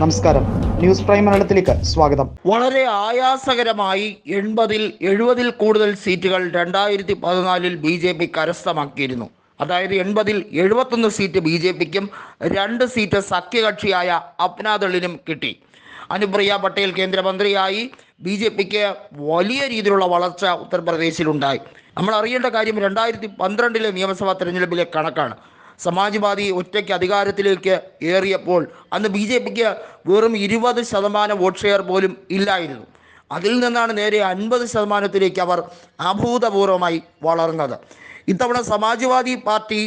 നമസ്കാരം. News prime മലയാളത്തിലേക്ക് സ്വാഗതം. വളരെ ആയാസകരമായി എൺപതിൽ എഴുപതിൽ കൂടുതൽ സീറ്റുകൾ രണ്ടായിരത്തി പതിനാലിൽ ബി ജെ പി കരസ്ഥമാക്കിയിരുന്നു. അതായത് എൺപതിൽ എഴുപത്തൊന്ന് സീറ്റ് ബി ജെ പിക്കും രണ്ട് സീറ്റ് സഖ്യകക്ഷിയായ അപ്നാദളിനും കിട്ടി. അനുപ്രിയ പട്ടേൽ കേന്ദ്രമന്ത്രിയായി ബി ജെ പിക്ക് വലിയ രീതിയിലുള്ള വളർച്ച ഉത്തർപ്രദേശിലുണ്ടായി. നമ്മൾ അറിയേണ്ട കാര്യം രണ്ടായിരത്തി പന്ത്രണ്ടിലെ നിയമസഭാ തെരഞ്ഞെടുപ്പിലെ കണക്കാണ്. സമാജ്വാദി ഒറ്റയ്ക്ക് അധികാരത്തിലേക്ക് ഏറിയപ്പോൾ അന്ന് ബി ജെ പിക്ക് വെറും ഇരുപത് ശതമാനം വോട്ട് ഷെയർ പോലും ഇല്ലായിരുന്നു. അതിൽ നിന്നാണ് നേരെ അൻപത് ശതമാനത്തിലേക്ക് അവർ അഭൂതപൂർവമായി വളർന്നത്. ഇത്തവണ സമാജ്വാദി പാർട്ടി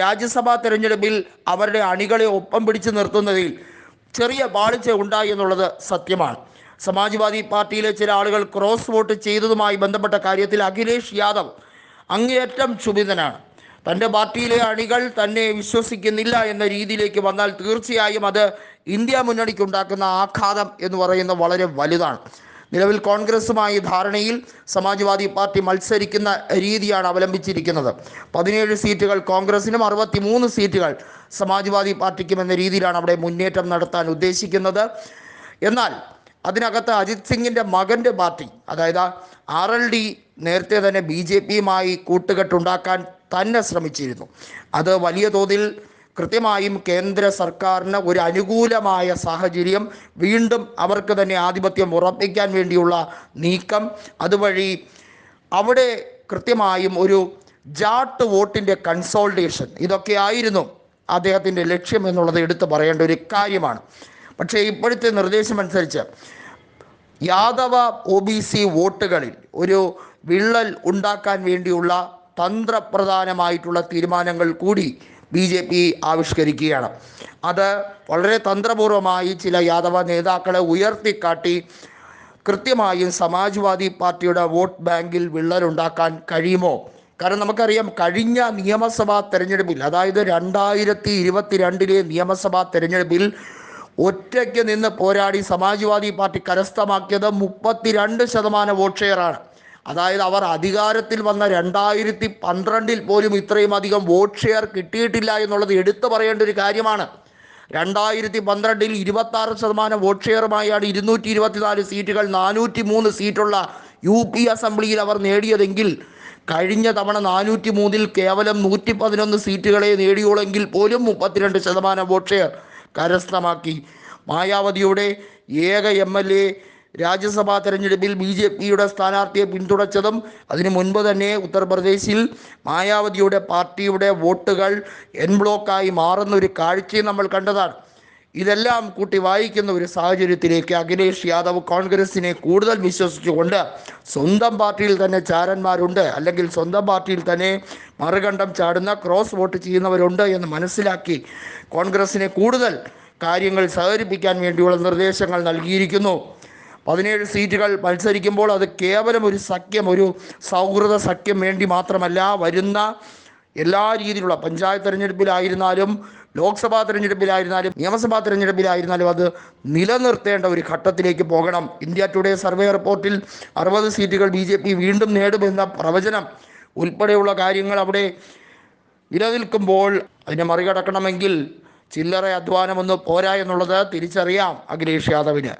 രാജ്യസഭാ തെരഞ്ഞെടുപ്പിൽ അവരുടെ അണികളെ ഒപ്പം പിടിച്ചു നിർത്തുന്നതിൽ ചെറിയ പാളിച്ച ഉണ്ടായി എന്നുള്ളത് സത്യമാണ്. സമാജ്വാദി പാർട്ടിയിലെ ചില ആളുകൾ ക്രോസ് വോട്ട് ചെയ്തതുമായി ബന്ധപ്പെട്ട കാര്യത്തിൽ അഖിലേഷ് യാദവ് അങ്ങേയറ്റം ക്ഷുഭിതനാണ്. തന്റെ പാർട്ടിയിലെ അണികൾ തന്നെ വിശ്വസിക്കുന്നില്ല എന്ന രീതിയിലേക്ക് വന്നാൽ തീർച്ചയായും അത് ഇന്ത്യ മുന്നണിക്ക് ഉണ്ടാക്കുന്ന ആഘാതം എന്ന് പറയുന്ന വളരെ വലുതാണ്. നിലവിൽ കോൺഗ്രസുമായി ധാരണയിൽ സമാജ്വാദി പാർട്ടി മത്സരിക്കുന്ന രീതിയാണ് അവലംബിച്ചിരിക്കുന്നത്. പതിനേഴ് സീറ്റുകൾ കോൺഗ്രസിനും അറുപത്തിമൂന്ന് സീറ്റുകൾ സമാജ്വാദി പാർട്ടിക്കും എന്ന രീതിയിലാണ് അവിടെ മുന്നേറ്റം നടത്താൻ ഉദ്ദേശിക്കുന്നത്. എന്നാൽ അതിനകത്ത് അജിത് സിംഗിന്റെ മകന്റെ പാർട്ടി അതായത് ആർ എൽ ഡി നേരത്തെ തന്നെ ബി ജെ പിയുമായി കൂട്ടുകെട്ടുണ്ടാക്കാൻ തന്നെ ശ്രമിച്ചിരുന്നു. അത് വലിയ തോതിൽ കൃത്യമായും കേന്ദ്ര സർക്കാരിന് ഒരു അനുകൂലമായ സാഹചര്യം വീണ്ടും അവർക്ക് തന്നെ ആധിപത്യം ഉറപ്പിക്കാൻ വേണ്ടിയുള്ള നീക്കം. അതുവഴി അവിടെ കൃത്യമായും ഒരു ജാട്ട് വോട്ടിന്റെ കൺസോൾട്ടേഷൻ ഇതൊക്കെയായിരുന്നു അദ്ദേഹത്തിന്റെ ലക്ഷ്യം എന്നുള്ളത് എടുത്തു പറയേണ്ട ഒരു കാര്യമാണ്. പക്ഷേ ഇപ്പോഴത്തെ നിർദ്ദേശമനുസരിച്ച് യാദവ ഒ ബി സി വോട്ടുകളിൽ ഒരു വിള്ളൽ ഉണ്ടാക്കാൻ വേണ്ടിയുള്ള തന്ത്രപ്രധാനമായിട്ടുള്ള തീരുമാനങ്ങൾ കൂടി ബി ജെ പി ആവിഷ്കരിക്കുകയാണ്. അത് വളരെ തന്ത്രപൂർവമായി ചില യാദവ നേതാക്കളെ ഉയർത്തിക്കാട്ടി കൃത്യമായും സമാജ്വാദി പാർട്ടിയുടെ വോട്ട് ബാങ്കിൽ വിള്ളലുണ്ടാക്കാൻ കഴിയുമോ? കാരണം നമുക്കറിയാം കഴിഞ്ഞ നിയമസഭാ തെരഞ്ഞെടുപ്പിൽ അതായത് രണ്ടായിരത്തി ഇരുപത്തിരണ്ടിലെ നിയമസഭാ തെരഞ്ഞെടുപ്പിൽ ഒറ്റയ്ക്ക് നിന്ന് പോരാടി സമാജ്വാദി പാർട്ടി കരസ്ഥമാക്കിയത് മുപ്പത്തിരണ്ട് ശതമാനം വോട്ട് ഷെയറാണ്. അതായത് അവർ അധികാരത്തിൽ വന്ന രണ്ടായിരത്തി പന്ത്രണ്ടിൽ പോലും ഇത്രയും അധികം വോട്ട് ഷെയർ കിട്ടിയിട്ടില്ല എന്നുള്ളത് എടുത്തു പറയേണ്ട ഒരു കാര്യമാണ്. രണ്ടായിരത്തി പന്ത്രണ്ടിൽ ഇരുപത്തി ആറ് ശതമാനം വോട്ട് ഷെയറുമായാണ് ഇരുന്നൂറ്റി ഇരുപത്തിനാല് സീറ്റുകൾ നാനൂറ്റി മൂന്ന് സീറ്റുള്ള യു പി അസംബ്ലിയിൽ അവർ നേടിയതെങ്കിൽ കഴിഞ്ഞ തവണ നാനൂറ്റി മൂന്നിൽ കേവലം നൂറ്റി പതിനൊന്ന് സീറ്റുകളെ നേടിയുള്ളെങ്കിൽ പോലും മുപ്പത്തിരണ്ട് ശതമാനം വോട്ട് ഷെയർ കരസ്ഥമാക്കി. മായാവതിയുടെ ഏക എം എൽ എ രാജ്യസഭാ തെരഞ്ഞെടുപ്പിൽ ബി ജെ പിയുടെ സ്ഥാനാർത്ഥിയെ പിന്തുണച്ചതും അതിനു മുൻപ് തന്നെ ഉത്തർപ്രദേശിൽ മായാവതിയുടെ പാർട്ടിയുടെ വോട്ടുകൾ എൻ ബ്ലോക്കായി മാറുന്ന ഒരു കാഴ്ചയും നമ്മൾ കണ്ടതാണ്. ഇതെല്ലാം കൂട്ടി വായിക്കുന്ന ഒരു സാഹചര്യത്തിലേക്ക് അഖിലേഷ് യാദവ് കോൺഗ്രസിനെ കൂടുതൽ വിശ്വസിച്ചുകൊണ്ട് സ്വന്തം പാർട്ടിയിൽ തന്നെ ചാരന്മാരുണ്ട്. അല്ലെങ്കിൽ സ്വന്തം പാർട്ടിയിൽ തന്നെ മറുകണ്ഠം ചാടുന്ന ക്രോസ് വോട്ട് ചെയ്യുന്നവരുണ്ട് എന്ന് മനസ്സിലാക്കി കോൺഗ്രസിനെ കൂടുതൽ കാര്യങ്ങൾ സഹകരിപ്പിക്കാൻ വേണ്ടിയുള്ള നിർദ്ദേശങ്ങൾ നൽകിയിരിക്കുന്നു. പതിനേഴ് സീറ്റുകൾ മത്സരിക്കുമ്പോൾ അത് കേവലം ഒരു സഖ്യം ഒരു സൗഹൃദ സഖ്യം വേണ്ടി മാത്രമല്ല വരുന്ന എല്ലാ രീതിയിലുള്ള പഞ്ചായത്ത് തെരഞ്ഞെടുപ്പിലായിരുന്നാലും ലോക്സഭാ തെരഞ്ഞെടുപ്പിലായിരുന്നാലും നിയമസഭാ തെരഞ്ഞെടുപ്പിലായിരുന്നാലും അത് നിലനിർത്തേണ്ട ഒരു ഘട്ടത്തിലേക്ക് പോകണം. ഇന്ത്യ ടുഡേ സർവേ റിപ്പോർട്ടിൽ അറുപത് സീറ്റുകൾ ബി ജെ പി വീണ്ടും നേടുമെന്ന പ്രവചനം ഉൾപ്പെടെയുള്ള കാര്യങ്ങൾ അവിടെ നിലനിൽക്കുമ്പോൾ അതിനെ മറികടക്കണമെങ്കിൽ ചില്ലറ അധ്വാനമൊന്നും പോരാ എന്നുള്ളത് തിരിച്ചറിയാം. അഖിലേഷ് യാദവിന്.